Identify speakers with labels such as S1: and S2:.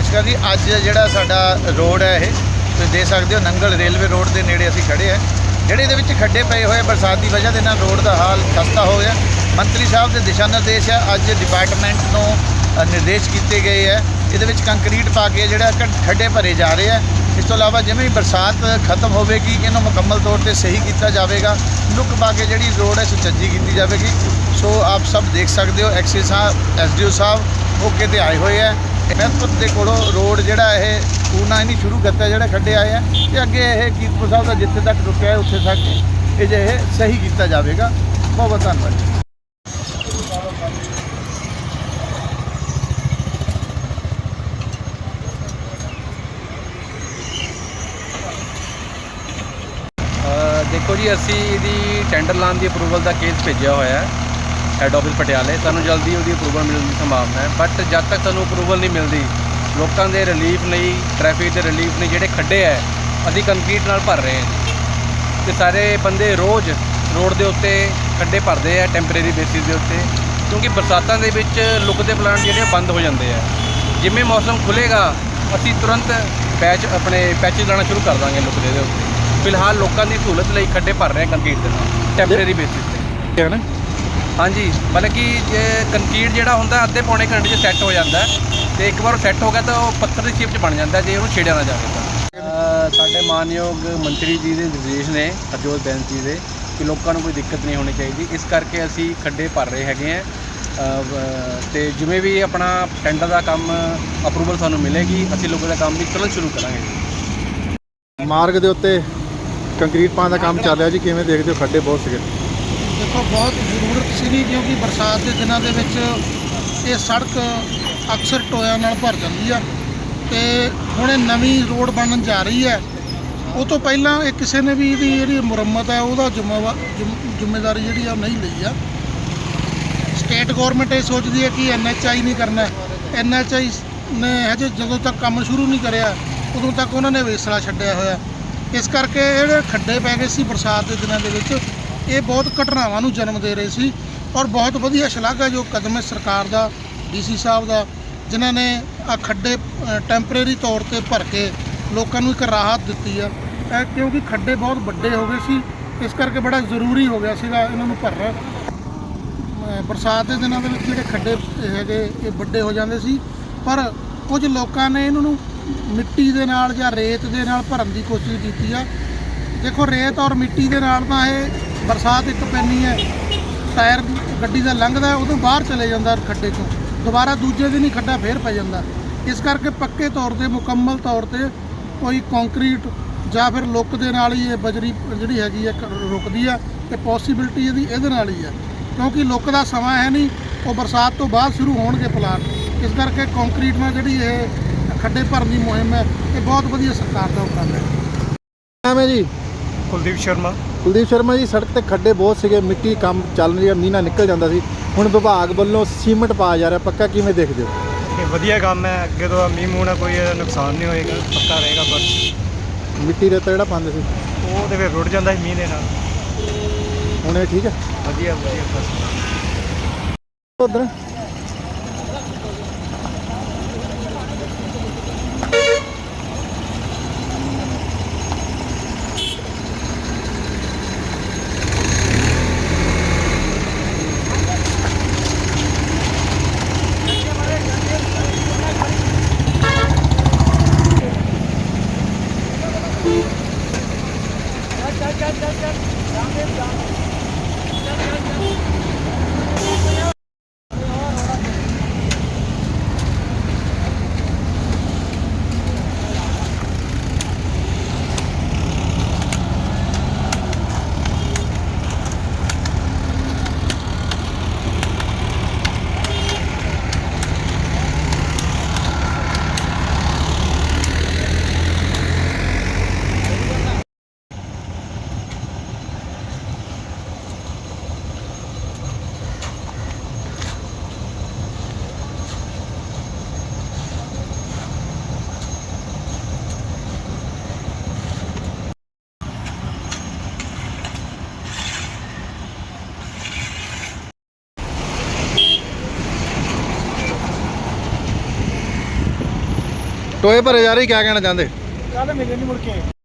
S1: ਅਸ਼ਕਾ ਜੀ। ਅੱਜ ਜਿਹੜਾ ਸਾਡਾ ਰੋਡ ਹੈ ਇਹ, ਤੁਸੀਂ ਦੇਖ ਸਕਦੇ ਹੋ, ਨੰਗਲ ਰੇਲਵੇ ਰੋਡ ਦੇ ਨੇੜੇ ਅਸੀਂ ਖੜੇ ਹਾਂ। ਜਿਹੜੇ ਇਹਦੇ ਵਿੱਚ ਖੱਡੇ ਪਏ ਹੋਏ ਬਰਸਾਤ ਦੀ ਵਜ੍ਹਾ ਦੇ ਨਾਲ ਰੋਡ ਦਾ ਹਾਲ ਖਸਤਾ ਹੋ ਗਿਆ। ਮੰਤਰੀ ਸਾਹਿਬ ਦੇ ਦਿਸ਼ਾ ਨਿਰਦੇਸ਼ ਹੈ ਅੱਜ ਡਿਪਾਰਟਮੈਂਟ ਨੂੰ ਨਿਰਦੇਸ਼ ਕੀਤੇ ਗਏ ਹੈ ਇਹਦੇ ਵਿੱਚ ਕੰਕਰੀਟ ਪਾ ਕੇ ਜਿਹੜਾ ਖੱਡੇ ਭਰੇ ਜਾ ਰਹੇ ਆ। ਇਸ ਤੋਂ ਇਲਾਵਾ ਜਿਵੇਂ ਹੀ ਬਰਸਾਤ ਖਤਮ ਹੋਵੇਗੀ, ਇਹਨੂੰ ਮੁਕੰਮਲ ਤੌਰ ਤੇ ਸਹੀ ਕੀਤਾ ਜਾਵੇਗਾ। ਲੁੱਕ ਪਾ ਕੇ ਜਿਹੜੀ ਰੋਡ ਹੈ, ਸੁਚੱਜੀ ਕੀਤੀ ਜਾਵੇਗੀ। ਸੋ ਆਪ ਸਭ ਦੇਖ ਸਕਦੇ ਹੋ ਐਕਸੀ ਸਾਹਿਬ ਐਸਡੀਓ ਸਾਹਿਬ, ਮੌਕੇ ਤੇ ਆਏ ਹੋਏ ਆ। ਮਹਿਤਪੁਰ ਦੇ ਕੋਲੋਂ ਰੋਡ ਜਿਹੜਾ ਇਹ ਪੂਰਨਾ ਨਹੀਂ ਸ਼ੁਰੂ ਕਰਤਾ ਜਿਹੜਾ ਖੱਡੇ ਆਏ ਆ ਤੇ ਅੱਗੇ ਇਹ ਕੀਰਤਪੁਰ ਸਾਹਿਬ ਦਾ ਜਿੱਥੇ ਤੱਕ ਰੁਕਿਆ ਹੈ ਉੱਥੇ ਤੱਕ ਇਹ ਜੇ ਇਹ ਸਹੀ ਕੀਤਾ ਜਾਵੇਗਾ। ਬਹੁਤ ਬਹੁਤ ਧੰਨਵਾਦ
S2: ਅ, ਦੇਖੋ ਜੀ ਅਸੀਂ ਇਹਦੀ ਟੈਂਡਰ ਲਾਉਣ ਦੀ ਅਪਰੂਵਲ ਦਾ ਕੇਸ ਭੇਜਿਆ ਹੋਇਆ ਹੈ। ਹੈੱਡ ਆਫਿਸ ਪਟਿਆਲੇ, ਸਾਨੂੰ ਜਲਦੀ ਉਹਦੀ ਅਪਰੂਵਲ ਮਿਲਣ ਦੀ ਸੰਭਾਵਨਾ ਹੈ। ਬਟ ਜਦ ਤੱਕ ਸਾਨੂੰ ਅਪਰੂਵਲ ਨਹੀਂ ਮਿਲਦੀ, ਲੋਕਾਂ ਦੇ ਰਿਲੀਫ ਲਈ ਟ੍ਰੈਫਿਕ ਦੇ ਰਿਲੀਫ ਲਈ ਜਿਹੜੇ ਖੱਡੇ ਹੈ, ਅਸੀਂ ਕੰਕਰੀਟ ਨਾਲ ਭਰ ਰਹੇ ਹਾਂ। ਜੀ। ਤੇ ਸਾਰੇ ਬੰਦੇ ਰੋਜ਼ ਰੋਡ ਦੇ ਉੱਤੇ ਖੱਡੇ ਭਰਦੇ ਆ ਟੈਂਪਰੇਰੀ ਬੇਸਿਸ ਦੇ ਉੱਤੇ, ਕਿਉਂਕਿ ਬਰਸਾਤਾਂ ਦੇ ਵਿੱਚ ਲੁਕਦੇ ਪਲਾਂਟ ਜਿਹੜੇ ਆ ਬੰਦ ਹੋ ਜਾਂਦੇ ਆ। ਜਿਵੇਂ ਮੌਸਮ ਖੁੱਲੇਗਾ ਅਸੀਂ ਤੁਰੰਤ ਪੈਚ ਆਪਣੇ ਪੈਚਿਸ ਲਾਣਾ ਸ਼ੁਰੂ ਕਰ ਦਾਂਗੇ ਲੁਕਦੇ ਦੇ ਉੱਤੇ। ਫਿਲਹਾਲ ਲੋਕਾਂ ਦੀ ਸਹੂਲਤ ਲਈ ਖੱਡੇ ਭਰ ਰਹੇ ਹਾਂ ਕੰਕਰੀਟ ਦੇ ਨਾਲ ਟੈਂਪਰੇਰੀ ਬੇਸਿਸ ਤੇ।
S3: ਠੀਕ ਹੈ ਨਾ?
S2: ਹਾਂਜੀ, ਮਤਲਬ ਕਿ ਜੇ ਕੰਕਰੀਟ ਜਿਹੜਾ ਹੁੰਦਾ, ਅੱਧੇ ਪੌਣੇ ਘੰਟੇ 'ਚ ਸੈੱਟ ਹੋ ਜਾਂਦਾ ਹੈ ਤੇ ਇੱਕ ਵਾਰ ਸੈੱਟ ਹੋ ਗਿਆ ਤਾਂ ਉਹ ਪੱਥਰ ਦੀ ਸ਼ੇਪ 'ਚ ਬਣ ਜਾਂਦਾ ਜੇ ਉਹਨੂੰ ਛੇੜਿਆ ਨਾ ਜਾਵੇ ਤਾਂ। ਸਾਡੇ ਮਾਨਯੋਗ ਮੰਤਰੀ ਜੀ ਦੇ ਨਿਰਦੇਸ਼ ਨੇ ਹਰਜੋਤ ਬੈਂਸ ਜੀ ਦੇ, ਕਿ ਲੋਕਾਂ ਨੂੰ ਕੋਈ ਦਿੱਕਤ ਨਹੀਂ ਹੋਣੀ ਚਾਹੀਦੀ। ਇਸ ਕਰਕੇ ਅਸੀਂ ਖੱਡੇ ਭਰ ਰਹੇ ਹੈਗੇ ਆ ਤੇ ਜਿਵੇਂ ਵੀ ਆਪਣਾ ਟੈਂਡਰ ਦਾ ਕੰਮ ਅਪਰੂਵਲ ਸਾਨੂੰ ਮਿਲੇਗੀ, ਅਸੀਂ ਲੋਕਾਂ ਦਾ ਕੰਮ ਵੀ ਤੁਰੰਤ ਸ਼ੁਰੂ ਕਰਾਂਗੇ।
S3: ਮਾਰਗ ਦੇ ਉੱਤੇ ਕੰਕਰੀਟ ਪਾਉਣ ਦਾ ਕੰਮ ਚੱਲ ਰਿਹਾ ਜੀ, ਕਿਵੇਂ ਦੇਖਦੇ ਹੋ? ਖੱਡੇ ਬਹੁਤ ਸੀਗੇ।
S4: ਦੇਖੋ, ਬਹੁਤ ਜ਼ਰੂਰਤ ਸੀਗੀ ਕਿਉਂਕਿ ਬਰਸਾਤ ਦੇ ਦਿਨਾਂ ਦੇ ਵਿੱਚ ਇਹ ਸੜਕ ਅਕਸਰ ਟੋਇਆਂ ਨਾਲ ਭਰ ਜਾਂਦੀ ਆ ਤੇ ਹੁਣ ਇਹ ਨਵੀਂ ਰੋਡ ਬਣਨ ਜਾ ਰਹੀ ਹੈ। ਉਹ ਤੋਂ ਪਹਿਲਾਂ ਇਹ ਕਿਸੇ ਨੇ ਵੀ ਇਹਦੀ ਜਿਹੜੀ ਮੁਰੰਮਤ ਹੈ, ਉਹਦਾ ਜ਼ਿੰਮੇਵਾ- ਜ਼ਿੰਮ- ਜ਼ਿੰਮੇਵਾਰੀ ਜਿਹੜੀ ਆ ਉਹ ਨਹੀਂ ਲਈ ਆ। ਸਟੇਟ ਗਵਰਨਮੈਂਟ ਇਹ ਸੋਚਦੀ ਹੈ ਕਿ ਐਨਐਚਆਈ ਨਹੀਂ ਕਰਨਾ ਐਨਐਚਆਈ ਨੇ ਹਜੇ ਜਦੋਂ ਤੱਕ ਕੰਮ ਸ਼ੁਰੂ ਨਹੀਂ ਕਰਿਆ, ਉਦੋਂ ਤੱਕ ਉਹਨਾਂ ਨੇ ਵੇਸਲਾ ਛੱਡਿਆ ਹੋਇਆ। ਇਸ ਕਰਕੇ ਜਿਹੜੇ ਖੱਡੇ ਪੈ ਗਏ ਸੀ ਬਰਸਾਤ ਦੇ ਦਿਨਾਂ ਦੇ ਵਿੱਚ। ਇਹ ਬਹੁਤ ਘਟਨਾਵਾਂ ਨੂੰ ਜਨਮ ਦੇ ਰਹੇ ਸੀ ਔਰ ਬਹੁਤ ਵਧੀਆ ਸ਼ਲਾਘਾ ਜੋ ਕਦਮ ਹੈ ਸਰਕਾਰ ਦਾ ਡੀਸੀ ਸਾਹਿਬ ਦਾ, ਜਿਨ੍ਹਾਂ ਨੇ ਆ ਖੱਡੇ ਟੈਂਪਰੇਰੀ ਤੌਰ ਤੇ ਭਰ ਕੇ ਲੋਕਾਂ ਨੂੰ ਇੱਕ ਰਾਹਤ ਦਿੱਤੀ ਆ। ਕਿਉਂਕਿ ਖੱਡੇ ਬਹੁਤ ਵੱਡੇ ਹੋ ਗਏ ਸੀ, ਇਸ ਕਰਕੇ ਬੜਾ ਜ਼ਰੂਰੀ ਹੋ ਗਿਆ ਸੀਗਾ ਇਹਨਾਂ ਨੂੰ ਭਰਨਾ। ਬਰਸਾਤ ਦੇ ਦਿਨਾਂ ਦੇ ਵਿੱਚ ਜਿਹੜੇ ਖੱਡੇ ਹੈਗੇ, ਇਹ ਵੱਡੇ ਹੋ ਜਾਂਦੇ ਸੀ, ਪਰ ਕੁਝ ਲੋਕਾਂ ਨੇ ਇਹਨਾਂ ਨੂੰ ਮਿੱਟੀ ਦੇ ਨਾਲ ਜਾਂ ਰੇਤ ਦੇ ਨਾਲ ਭਰਨ ਦੀ ਕੋਸ਼ਿਸ਼ ਕੀਤੀ ਆ। ਦੇਖੋ ਰੇਤ ਔਰ ਮਿੱਟੀ ਦੇ ਨਾਲ ਤਾਂ ਇਹ ਬਰਸਾਤ ਇੱਕ ਪੈਣੀ ਹੈ, ਟਾਇਰ ਗੱਡੀ ਦਾ ਲੰਘਦਾ ਉਦੋਂ ਬਾਹਰ ਚਲੇ ਜਾਂਦਾ ਖੱਡੇ ਚੋਂ। ਦੁਬਾਰਾ ਦੂਜੇ ਦਿਨ ਹੀ ਖੱਡਾ ਫੇਰ ਪੈ ਜਾਂਦਾ। ਇਸ ਕਰਕੇ ਪੱਕੇ ਤੌਰ ਤੇ, ਮੁਕੰਮਲ ਤੌਰ ਤੇ ਕੋਈ ਕੰਕਰੀਟ ਜਾਂ ਫਿਰ ਲੁੱਕ ਦੇ ਨਾਲ ਹੀ ਇਹ ਬਜਰੀ ਜਿਹੜੀ ਹੈਗੀ ਹੈ, ਕ- ਰੁਕਦੀ ਆ ਤੇ ਪੋਸੀਬਿਲਿਟੀ ਇਹਦੀ ਇਹਦੇ ਨਾਲ ਹੀ ਆ ਕਿਉਂਕਿ ਲੁੱਕ ਦਾ ਸਮਾਂ ਹੈ ਨਹੀਂ, ਉਹ ਬਰਸਾਤ ਤੋਂ ਬਾਅਦ ਸ਼ੁਰੂ ਹੋਣਗੇ ਪਲਾਟ। ਇਸ ਕਰਕੇ ਕੰਕਰੀਟ ਨਾਲ ਜਿਹੜੀ ਇਹ ਖੱਡੇ ਭਰਨ ਦੀ ਮੁਹਿੰਮ ਹੈ, ਇਹ ਬਹੁਤ ਵਧੀਆ ਸਰਕਾਰ ਦਾ ਉਪਰਾਲਾ ਹੈ।
S3: ਨਾਮ ਹੈ ਜੀ?
S5: ਕੁਲਦੀਪ ਸ਼ਰਮਾ।
S3: ਕੁਲਦੀਪ ਸ਼ਰਮਾ ਜੀ ਸੜਕ ਤੇ ਖੱਡੇ ਬਹੁਤ ਸੀਗੇ ਮਿੱਟੀ ਕੰਮ ਚੱਲ ਰਹੀ ਮੀਂਹ ਨਾਲ ਨਿਕਲ ਜਾਂਦਾ ਸੀ। ਹੁਣ ਵਿਭਾਗ ਵੱਲੋਂ ਸੀਮੈਂਟ ਪਾਇਆ ਜਾ ਰਿਹਾ ਪੱਕਾ ਕਿਵੇਂ ਦੇਖਦੇ ਹੋ?
S5: ਇਹ ਵਧੀਆ ਕੰਮ ਹੈ ਅੱਗੇ ਤੋਂ ਮੀਂਹ ਨਾਲ ਕੋਈ ਨੁਕਸਾਨ ਨਹੀਂ ਹੋਏਗਾ ਪੱਕਾ ਰਹੇਗਾ ਪਰ
S3: ਮਿੱਟੀ ਰੇਤਾ ਜਿਹੜਾ ਪਾਉਂਦੇ ਸੀ।
S5: ਉਹ ਤੇ ਫਿਰ ਰੁੜ ਜਾਂਦਾ ਸੀ ਮੀਂਹ ਦੇ ਨਾਲ।
S3: ਹੁਣ ਇਹ ਠੀਕ ਹੈ?
S5: ਵਧੀਆ ਵਧੀਆ ਬਸ।
S3: ਉਧਰ? Thank you. ਟੋਏ ਭਰੇ ਜਾ ਰਹੇ ਕਿਆ ਕਹਿਣਾ ਚਾਹੁੰਦੇ?
S4: ਕੱਲ ਮਿਲੇ ਨਹੀਂ ਮੁੜ ਕੇ?